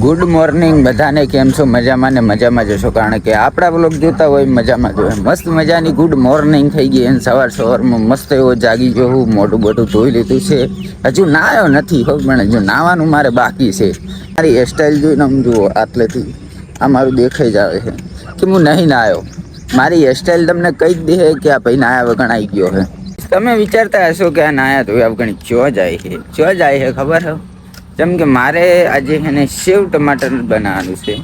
Good morning બધાને કેમ છો? મજામાં ને મજામાં જશો કારણ કે આપણા બ્લોગ જોતા હોય મજામાં જોઈએ મસ્ત મજાની ગુડ મોર્નિંગ થઈ ગઈ અને સવાર સવારમાં મસ્ત એવો જાગી ગયો હું મોટું મોટું ધોઈ લીધું છે. હજુ નાયો નથી હોય પણ હજુ નાવાનું મારે બાકી છે. મારી હેરસ્ટાઈલ જોઈને આમ જુઓ, આટલેથી આ મારું દેખાઈ જ આવે છે. કે હું નહીં નાયો. મારી હેરસ્ટાઈલ તમને કહી જ દે કે આ ભાઈ નાયા વગણ આવી ગયો છે. તમે વિચારતા હશો કે આ નાયા તો વગર ચો જાય છે? ચો જાય છે ખબર છે? જેમ કે મારે આજે એને સેવ ટમાટર બનાવવાનું છે.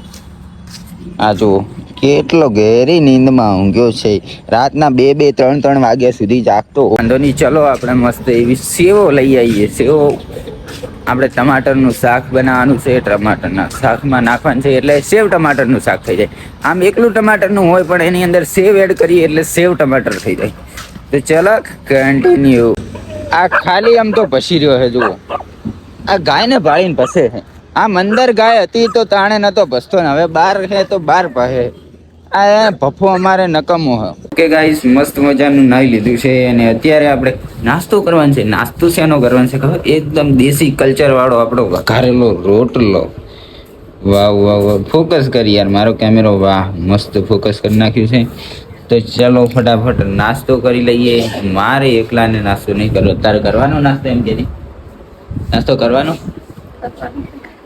આ જુઓ કેટલો ઘેરી નીંદમાં ઊંઘ્યો છે. રાતના બે બે ત્રણ ત્રણ વાગ્યા સુધી જાગતો વાંધો નહીં ચલો આપણે મસ્ત એવી સેવો લઈ આવીએ સેવો આપણે ટમાટરનું શાક બનાવવાનું છે ટમાટરના શાકમાં નાખવાનું છે એટલે સેવ ટમાટરનું શાક થઈ જાય. આમ એકલું ટમાટરનું હોય પણ એની અંદર સેવ એડ કરીએ એટલે સેવ ટમાટર થઈ જાય. તો ચલો કન્ટિન્યુ આ ખાલી આમ તો ભસી રહ્યો છે જુઓ. આ ગાયને ભાળીને ભસે છે. આ મંદર ગાય હતી તો તાણે નતો ભસતો ને, હવે બાર છે તો બાર પહે આ ભફો અમારે નકમો હે. કે ગાઈસ, મસ્ત મજાનું નાઈ લીધું છે અને અત્યારે આપણે નાસ્તો કરવાનો છે. નાસ્તો શેનો કરવાનો છે ખબર? એકદમ દેશી કલ્ચર વાળો આપણો વઘારેલો રોટલો. વાહ વાહ વાહ ફોકસ કરી યાર, મારો કેમેરો વાહ, મસ્ત ફોકસ કરી નાખ્યું છે. તો ચાલો ફટાફટ નાસ્તો કરી લઈએ. મારે એકલાને નાસ્તો નહીં કરવો તારે કરવાનો નાસ્તો એમ કે? નાસ્તો કરવાનો?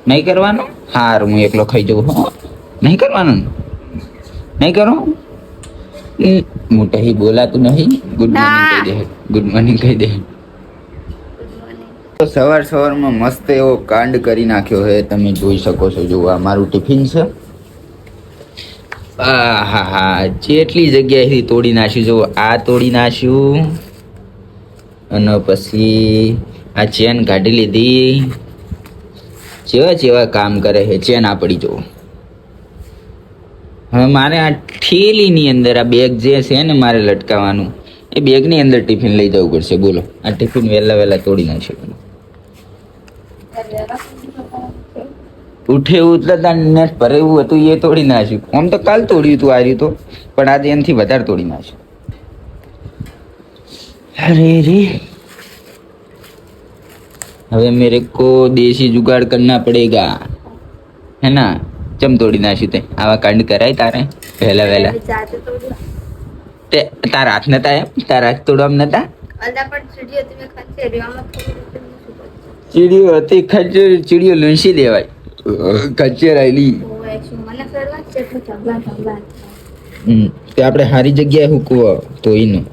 નહીં કરવાનો? હાર હું એકલો ખાઈ જઉં હો. નહીં કરવાનું નહીં કરો? હમ, મોટા બોલાતું નહીં. ગુડ મોર્નિંગ કહી દે. ગુડ મોર્નિંગ કહી દે. તો સવાર સવારમાં મસ્ત એવો કાંડ કરી નાખ્યો છે તમે જોઈ શકો છો જોવા મારું ટિફિન છે. આ હા હા જેટલી જગ્યાએથી તોડી નાખ્યું જો આ તોડી નાખ્યું. અને પછી આ ચેન કાઢી લીધી. જેવા જેવા કામ કરે છે, ચેન આપણી જો. હવે મારે આ થેલીની અંદર આ બેગ જે છે ને મારે લટકાવવાનું, એ બેગની અંદર ટિફિન લઈ જવું પડશે. બોલો, આ ટિફિન વહેલા વહેલા તોડી નાખશે. ઉઠે ઉતરતા નેટ ભરે એવું હતું, એ તોડી નાખ્યું. આમ તો કાલ તોડ્યું હતું, આ તો. પણ આજે એનાથી વધારે તોડી નાખ્યું. અરે રે. હવે મેરે કો દેશી જુગાડ કરના પડેગા. હે ના? ચમ તોડી નાખ્યું તે? આવા કાંડ કરાય તારે? પહેલા વહેલા. તે તારા હાથ નતા એમ? તારા હાથ તોડવા નતા? ચીડીઓ હતી ખચેર ચીડીઓ લૂંસી દેવાય. ખચેરાયેલી તે આપણે સારી જગ્યાએ હુકવો તો એનું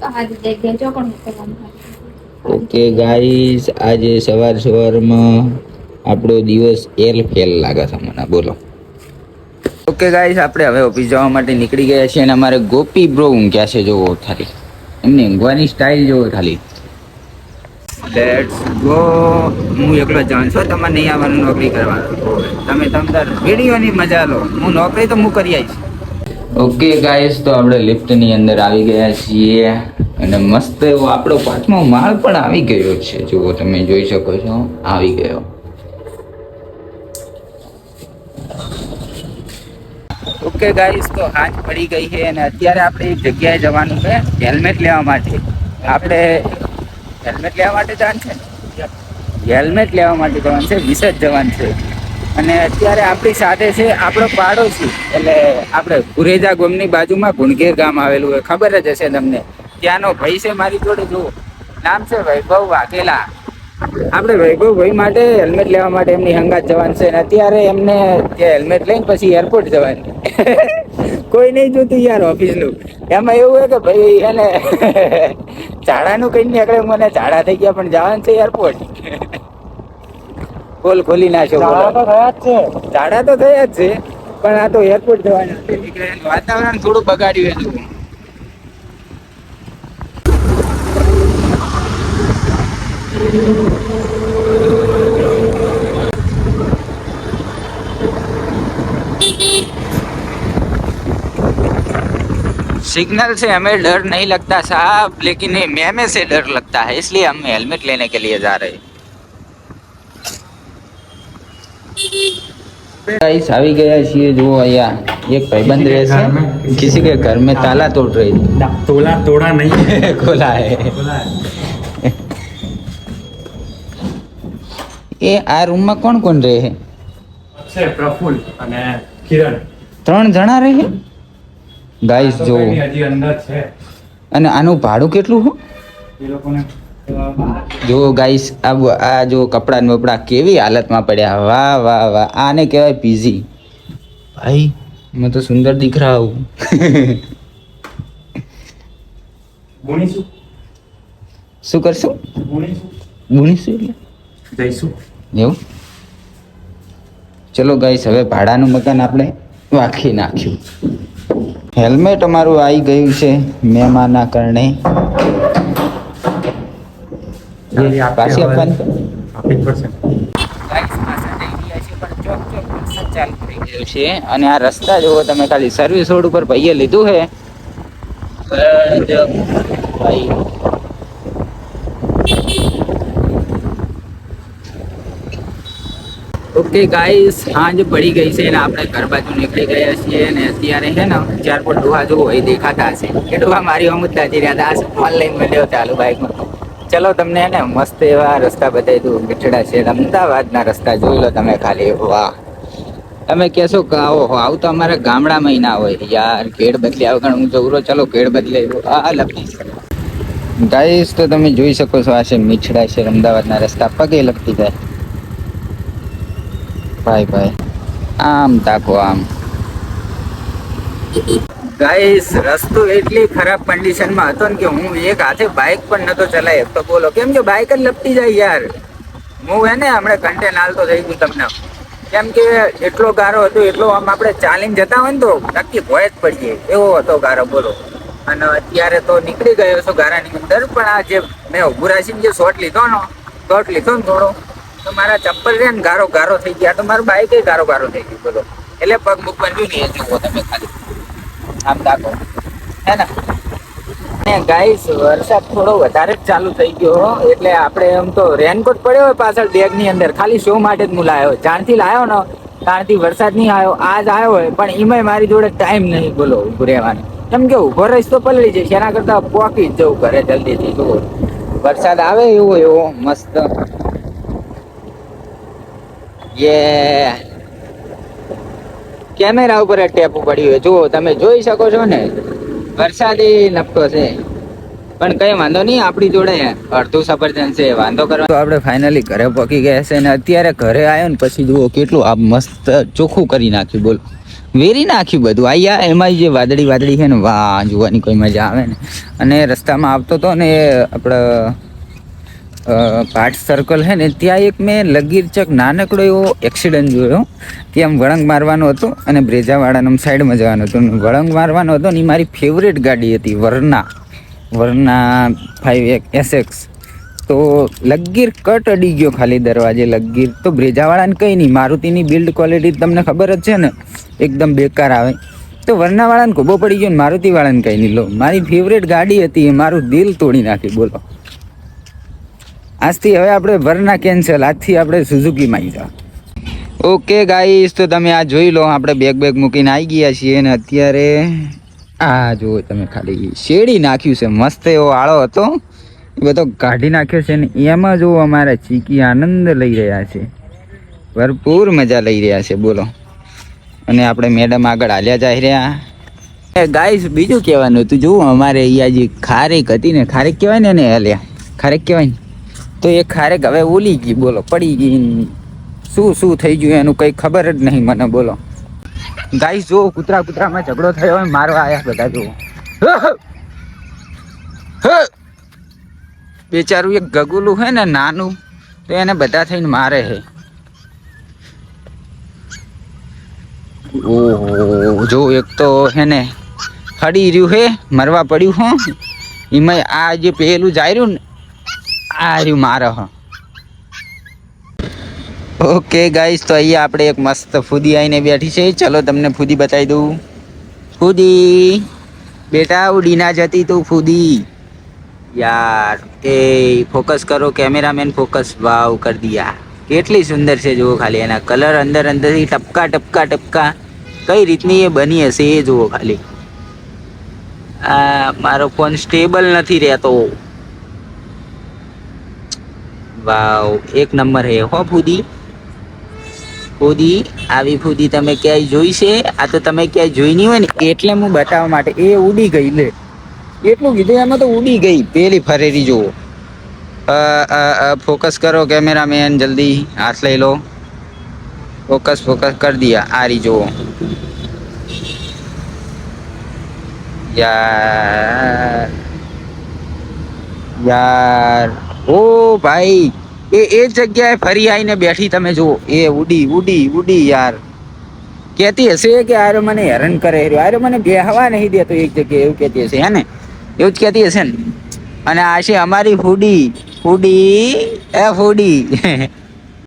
સારી જગ્યાએ ચોકડ મૂકવાનું ઓકે ગાઈઝ આજે સવાર સવારમાં આપણો દિવસ એલ ફેલ લાગે છે મને. બોલો. ઓકે ગાઈઝ આપણે હવે ઓફિસ જવા માટે નીકળી ગયા છીએ અને અમારે ગોપી બ્રો ઊંઘ્યા છે જોવો ખાલી. એમની ઊંઘવાની સ્ટાઇલ જોવો ખાલી. લેટ્સ ગો હું એકલો જાણ તમારે નહીં આવવાનું નોકરી કરવાનું. તમે તમદાર વિડીયોની મજા લો. હું નોકરી તો હું કરી આવીશ. ઓકે ગાઈસ તો આપણે લિફ્ટની અંદર આવી ગયા છીએ અને મસ્ત એવો આપણો પાંચમો માળ પણ આવી ગયો છે. જુઓ, તમે જોઈ શકો છો, આવી ગયો. ઓકે ગાઈસ તો હાથ પડી ગઈ છે અને અત્યારે આપણે એક જગ્યાએ જવાનું છે હેલ્મેટ લેવા માટે. આપણે હેલ્મેટ લેવા માટે જવાનું છે? હેલ્મેટ લેવા માટે જવાનું છે વિસર્જ જવાનું છે. અને અત્યારે આપણી સાથે છે આપણો પાડોશી. એટલે આપણે ગુરેજા ગામની બાજુમાં ગુણગેર ગામ આવેલું હોય. ખબર જ હશે તમને. ત્યાંનો ભાઈ છે મારી જોડે. જુઓ. નામ છે વૈભવ વાઘેલા. આપણે વૈભવ ભાઈ માટે હેલ્મેટ લેવા માટે એમની હંગાત જવાનું છે. અને અત્યારે એમને હેલ્મેટ લઈને પછી એરપોર્ટ જવાની. કોઈ નહીં જોતું યાર ઓફિસનું એમાં એવું હોય કે ભાઈ એને ઝાડાનું કઈ નીકળે. મને ઝાડા થઈ ગયા પણ જવાનું છે એરપોર્ટ પોલ ખોલી નાખ્યો બોલો ઝાડા તો થયા જ છે પણ આ તો એરપોર્ટ જવાના છે. નીકળે એનું વાતાવરણ થોડું બગાડ્યું એનું सिग्नल से हमें डर नहीं लगता साहब लेकिन ये मैमे से डर लगता है इसलिए हम हेलमेट लेने के लिए जा रहे हैं गाइस આવી ગયા છીએ જો અહીંયા એક ભાઈબંધ રહે છે किसी के घर में ताला तोड़ रही थी तोला तोड़ा नहीं है खोला है એ આ રૂમમાં કોણ કોણ રહે છે છે પ્રફુલ અને કિરણ ત્રણ જણા રહે ગાઈસ તો જો કંઈ નહીં, હજી અંદર છે અને આનું ભાડું કેટલું હો એ લોકોને અ, જો ગાઈસ આ આ જો કપડાં બપડા કેવી હાલતમાં પડ્યા. વાહ વાહ વાહ. આને કહેવાય પીઝી ભાઈ. મેં તો સુંદર દિખ રહા હું શું? કરશું? ગુણીશું એવું? ચલો ગાઈસ હવે ભાડાનું મકાન આપણે વાંખી નાખ્યું. હેલ્મેટ અમારું આવી ગયું છે મહેમાનના કારણે. પાછી આપવાની. આપવી પડશે. છે અને આ રસ્તા જોવો તમે ખાલી સર્વિસ રોડ ઉપર ભાઈએ લીધું છે. ઓકે ગાઈસ સાંજ પડી ગઈ છે અને આપણે ઘર બાજુ નીકળી ગયા છીએ અને અત્યારે છે ને ચાર પર ડોહા જોવો એ દેખાતા હશે. એ ડોહા મારી અમુક દાજી રહ્યા હતા. ઓનલાઈન મળ્યો ચાલુ બાઇકમાં ચલો તમને હે ને મસ્ત એવા રસ્તા બતાવી દઉં. મીઠડા છે, અમદાવાદના રસ્તા જોઈ લો તમે ખાલી. વાહ. તમે કહેશો કે આવો, હો, આવું તો અમારા ગામડામાં ના હોય. યાર કેડ બદલી આવ. હું જવું ચલો કેડ બદલે આ લખી ગાઈસ, તો તમે જોઈ શકો છો, આ છે મીઠડા છે, અમદાવાદના રસ્તા. પગે લગતી જાય. ભાઈ ભાઈ. આમ તાકો આમ. ગાઈસ, રસ્તો એટલી ખરાબ કન્ડિશનમાં હતો ને કે હું એક હાથે બાઇક પણ નતો ચલાવી તો બોલો, કેમ કે બાઇક જ લપટી જાય યાર. હું હે ને, હમણાં કન્ટેન હાલતો થઈ ગયું તમને. કેમ કે એટલો ગારો હતો, એટલો આમ આપણે ચાલીને જતા હોય ને તો નક્કી ભોય જ પડીએ. એવો હતો ગારો, બોલો. અને અત્યારે તો નીકળી ગયો છો ગારાની અંદર, પણ આ જે મેં ઉભું જે શોટ લીધો ને શોટ લીધો ને થોડો, તો મારા ચપ્પલ રે ને ગારો ગારો થઈ ગયા. તો મારું બાઇક ગારો ગારો થઈ ગયું, બોલો. એટલે પગ મૂકવાનું નહીં જુઓ તમે ખાલી આમ દાખો હે ને? ગાઈસ વરસાદ થોડો વધારે જ ચાલુ થઈ ગયો. એટલે આપણે એમ તો રેનકોટ પડ્યો હોય પાછળ બેગની અંદર. ખાલી શો માટે જ હું લાવ્યો જાણથી લાવ્યો ને, ત્યારથી વરસાદ નહીં આવ્યો. આજ આવ્યો હોય, પણ એમાંય મારી જોડે ટાઈમ નહીં. બોલો, ઊભું રહેવાનો. કેમ કે ઊભો રહીશ તો પલળી જઈશ. એના કરતાં પોકી જ જવું ઘરે જલ્દીથી. જુઓ. વરસાદ આવે એવો એવો મસ્ત. યે કેમેરા ઉપર જ ટેપ પડ્યું હોય જુઓ, તમે જોઈ શકો છો ને, વરસાદી નપકો છે. પણ કઈ વાંધો નહીં, આપણી જોડે અડધું સફરજન છે, વાંધો કરવા. તો આપણે ફાઇનલી ઘરે પહોંચી ગયા છે ને અત્યારે ઘરે આવ્યો ને પછી જુઓ કેટલું આ મસ્ત ચોખ્ખું કરી નાખ્યું, બોલો. વેરી નાખ્યું બધું. આયા એમાં જે વાદળી વાદળી છે ને, વાહ, જોવાની કોઈ મજા આવે ને. અને રસ્તામાં આવતો હતો ને એ આપણે ભાટ સર્કલ છે ને, ત્યાં એક મેં લગીરચક નાનકડો એવો એક્સિડન્ટ જોયો. ત્યાં વળંગ મારવાનો હતો અને બ્રેજાવાળાનો સાઈડમાં જવાનો હતો. વળંગ મારવાનો હતો ને એ મારી ફેવરેટ ગાડી હતી, વરના. વરના ફાઈવ એસએક્સ તો લગીર કટ અડી ગયો ખાલી દરવાજે. લગીર તો બ્રેજાવાળાને કંઈ નહીં, મારુતિની બિલ્ડ ક્વોલિટી તમને ખબર જ છે ને, એકદમ બેકાર આવે. તો વરનાવાળાને ખોબો પડી ગયો ને, મારુતિવાળાને કંઈ નહીં. લો, મારી ફેવરેટ ગાડી હતી, એ મારું દિલ તોડી નાખ્યું બોલો. આજથી હવે આપણે વરના કેન્સલ આજથી આપણે સુઝુકીમાં આવી જાઓ. ઓકે ગાઈસ તો તમે આ જોઈ લો, આપણે બેગ બેગ મૂકીને આવી ગયા છીએ અને અત્યારે આ જુઓ તમે ખાલી શેડી નાખ્યું છે, મસ્ત એવો આળો હતો. એ બધો કાઢી નાખ્યો છે ને એમાં જો અમારા ચીકી આનંદ લઈ રહ્યા છે. ભરપૂર મજા લઈ રહ્યા છે, બોલો. અને આપણે મેડમ આગળ હાલ્યા જાય રહ્યા. ગાઈસ બીજું કહેવાનું હતું, જુઓ અમારે અહીંયા જે ખારેક હતી ને, ખારેક કહેવાય ને એને હાલ્યા. ખારેક કહેવાય ને? તો એ ખારેક હવે ઓલી ગઈ, બોલો, પડી ગઈ. શું શું થઈ ગયું એનું કંઈ ખબર જ નહીં મને, બોલો. ગાઈસ જો કૂતરા કૂતરામાં ઝઘડો થયો હોય, મારવા આવ્યા બધા, જુઓ. બેચારું એક ગગુલું છે ને, નાનું, તો એને બધા થઈને મારે હે. ઓહો, જો, એક તો હે ને હડી રહ્યું હે, મરવા પડ્યું, હો. એમાં આ જે પેલું જાય રહ્યું ને આ મારે. હ ઓકે ગાઈસ, તો અહીંયા આપણે એક મસ્ત ફૂદી આવીને બેઠી છે. ચલો તમને ફૂદી બતાવી દઉં. ફૂદી. બેટા, ઉડી ના જતી તું ફૂદી. યાર, એ ફોકસ કરો, કેમેરામેન ફોકસ. વાવ, કરી દિયા. કેટલી સુંદર છે, જુઓ ખાલી એના કલર અંદર અંદરથી ટપકા ટપકા ટપકા. કઈ રીતની એ બની હશે એ જુઓ ખાલી. આ, મારો ફોન સ્ટેબલ નથી રહેતો. વાવ, એક નંબર હે. હો ફૂદી? ફૂદી, આવી ફૂદી તમે ક્યાંય જોઈ છે? આ તો તમે ક્યાંય જોઈ નહીં હોય ને. એટલે હું બતાવવા માટે એ ઉડી ગઈ લે. એટલું કીધું, એમાં તો ઉડી ગઈ. પેલી ફરેરી જુઓ. ફોકસ કરો કેમેરામેન જલ્દી હાથ લઈ લો. ફોકસ ફોકસ કરી દિયા આ રહી જુઓ. યાર. યાર. ઓ ભાઈ, એ એ જગ્યાએ ફરી આવીને બેઠી તમે જુઓ. એ ઉડી ઉડી ઉડી યાર. કહેતી હશે કે આરે મને હેરાન કરે આરે મને બેહવા નહીં દેતો એક જગ્યાએ એવું કહેતી હશે, હે ને? એવું જ કહેતી હશે ને? અને આ છે અમારી હુડી. હુડી, એ ફૂડી